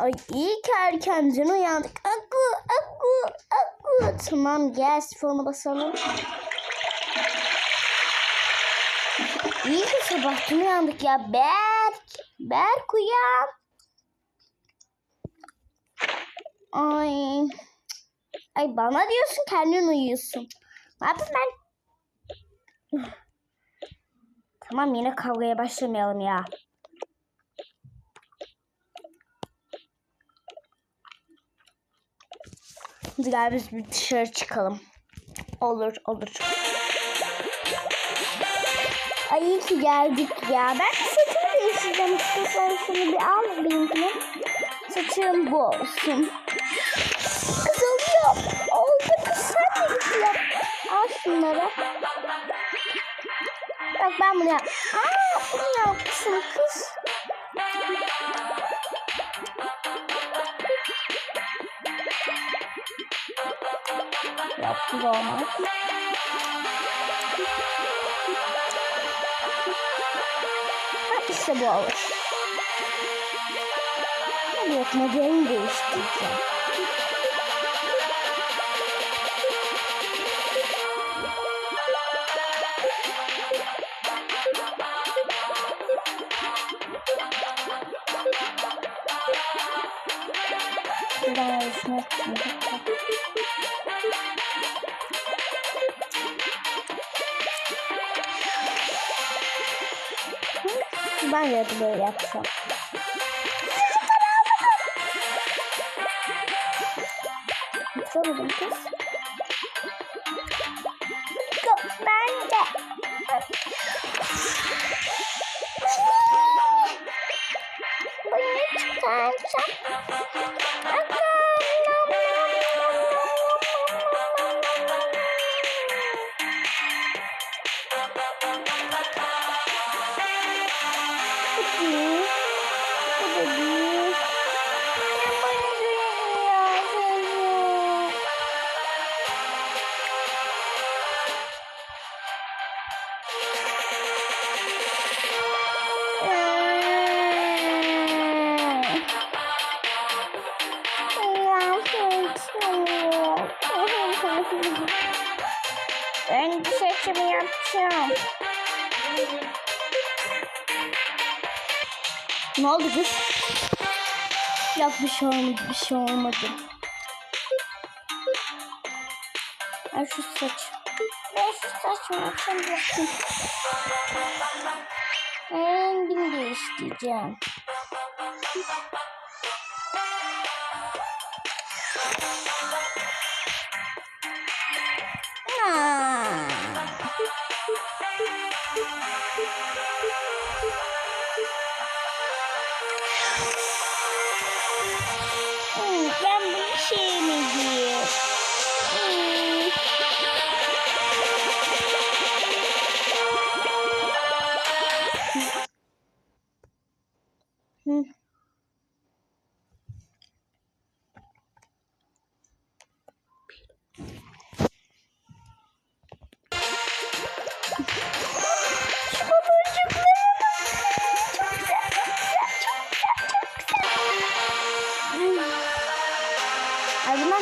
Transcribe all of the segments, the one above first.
Ay iyi ki erkenden uyandık. Akı, akı, akı. Tamam gel sifonu basalım. İyi ki sabahtan uyandık ya. Berk, Berk uyan. Ay. Ay bana diyorsun kendin uyuyorsun. Ne yapayım ben? Tamam yine kavgaya başlamayalım ya. Gel biz bir dışarı çıkalım. Olur olur. Ay iyi ki geldik ya. Ben saçımı değiştireceğim. İstiyorsan şunu bir al benimkini. Saçım bu olsun. Kız oluyor. Oldu kız sen de git yap. Al şunları. Bak ben bunu yap. Aa bunu yapmışsın kız. Olmaz. Ha, işte bu. Hadi yok modelini değiştireceğim. Arasına Ben de böyle yapacağım. Yapamadım kız. Yok Hadi. Ben seçimi yapacağım. Ne oldu kız? Yok bir şey olmadı, bir şey olmadı. Ay şu saç. Ben şu saçımı yapsam yapayım. Rengini değiştireceğim.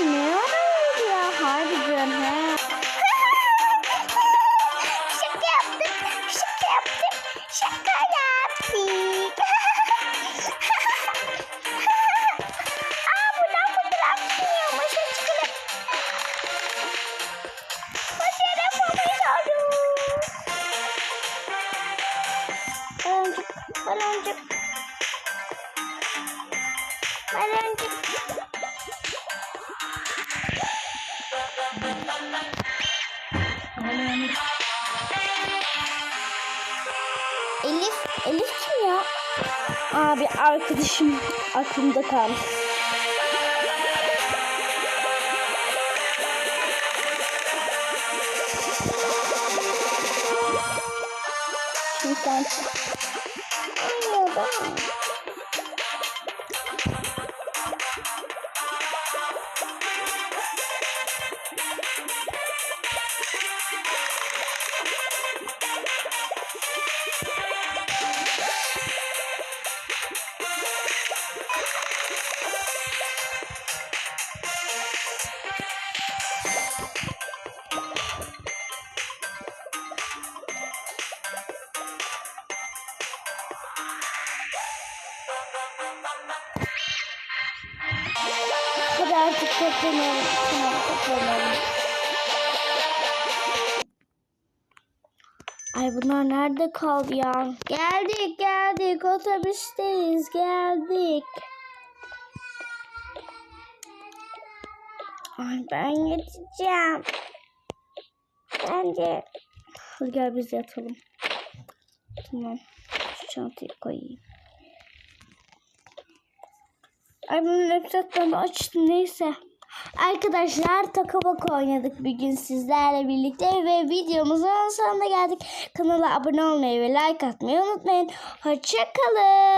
Ne arıyordu ya harbiden he. şaka yaptık, şaka yaptık, şaka yaptık. Aa buradan fotoğraf çekiyormuş çıkalım. Fotoğraf alıyoruz. Baloncuk, baloncuk. Baloncuk. Elif, Elif kim ya? Abi arkadaşım aklımda kalmış. Sen çık. Ay ya ben. Artık toplanalım. Tamam. Ay bunlar nerede kaldı ya? Geldik geldik otobüsteyiz geldik. Ay ben yeteceğim. Bence. Hadi gel biz yatalım. Tamam. Şu çantayı koyayım. Ay bunun laptoplarını açtım neyse. Arkadaşlar takabak oynadık bir gün sizlerle birlikte ve videomuzun sonuna geldik. Kanala abone olmayı ve like atmayı unutmayın. Hoşçakalın.